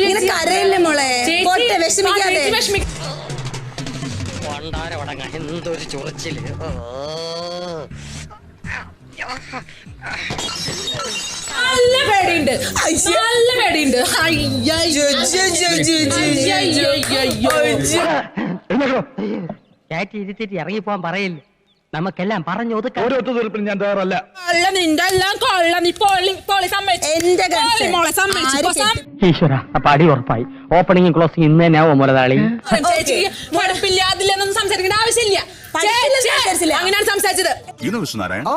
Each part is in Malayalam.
ഇങ്ങനെ കരയില്ലേ മോളെ പോട്ടെ എന്തൊരു ചൊറിച്ചിൽ നല്ല പേടിയുണ്ട് നല്ല പേടിയുണ്ട് ചേച്ചി ഇരുത്തിട്ട് ഇറങ്ങിപ്പോവാൻ പറയില്ല നമുക്കെല്ലാം പറഞ്ഞു ഒതുക്കാം. ഒരു ഒത്തുതീർപ്പിന് ഞാൻ തയ്യാറല്ല. കൊള്ള നിന്റെ എല്ലാം കൊള്ള. നീ പൊളി പൊളി സമ്മതിച്ചു. എന്റെ പോളി കൺസേൺ. മോളെ സമ്മതിച്ചു. ആര് ഇപ്പൊ സം- ഈശ്വര അപ്പൊ അടി ഉറപ്പായി. ഓപ്പണിംഗും ക്ലോസിംഗ് ഇന്ന് തന്നെ ആവും മുതലാളി ചേച്ചി പഠിപ്പില്ല അതില്ലെന്നൊന്നും സംസാരിക്കേണ്ട ആവശ്യമില്ല. പഠിപ്പില്ല, ചേച്ചി, സംസാരിച്ചില്ല. അങ്ങനെയാണ് സംസാരിച്ചത്. You know, Mr. Narayan,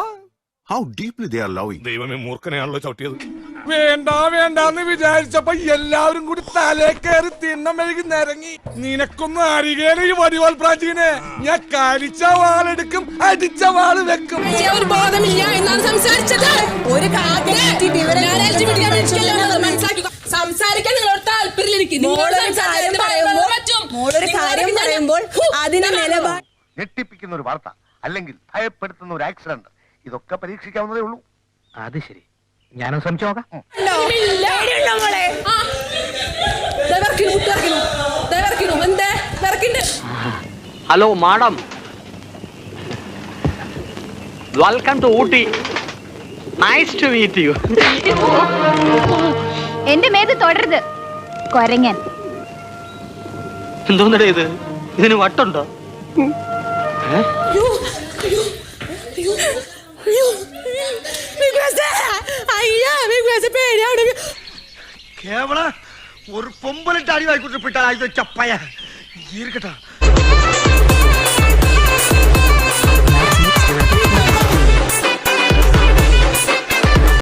how deeply they are loving. ദൈവമേ മൂർഖനെയാണല്ലോ ചവിട്ടിയത്. വേണ്ട വേണ്ടാന്ന് വിചാരിച്ചപ്പോ എല്ലാവരും കൂടി തലേ കയറി തിണ്ണം മെഴുകി നിരങ്ങി നിനക്കൊന്നും അറിയേല ഈ വടിവാൾ പ്രാചീനെ. ഞാൻ കരിച്ച വാളെടുക്കും അടിച്ച വാൾ വെക്കും. ഒരു ബോധമില്ല എന്നാണ് സംസാരിച്ചത്. സംസാരിക്കാൻ നിങ്ങളോട് താല്പര്യം പറയുമ്പോൾ അതിന് നിലപാട് ഞെട്ടിപ്പിക്കുന്ന ഒരു വാർത്ത അല്ലെങ്കിൽ ഭയപ്പെടുത്തുന്ന ഒരു ആക്സിഡന്റ് ഇതൊക്കെ പരീക്ഷിക്കാവുന്നതേ ഉള്ളൂ. അത് ശരി. ഞാനും ശ്രമിച്ചു നോക്കാം. Hello. Madam. Welcome to Ooty. Nice to meet you എന്റെ മേത് തൊടരുത്. കൊരങ്ങൻ. എന്തോന്നടേ ഇത്? ഇതിന് വട്ടുണ്ടോ? അയ്യോ, கேவலம் ஒரு பொம்பளைட்டு அடிவாய் கொடுத்து போயிட்டா இது வச்ச பையன் இருக்கட்டும்.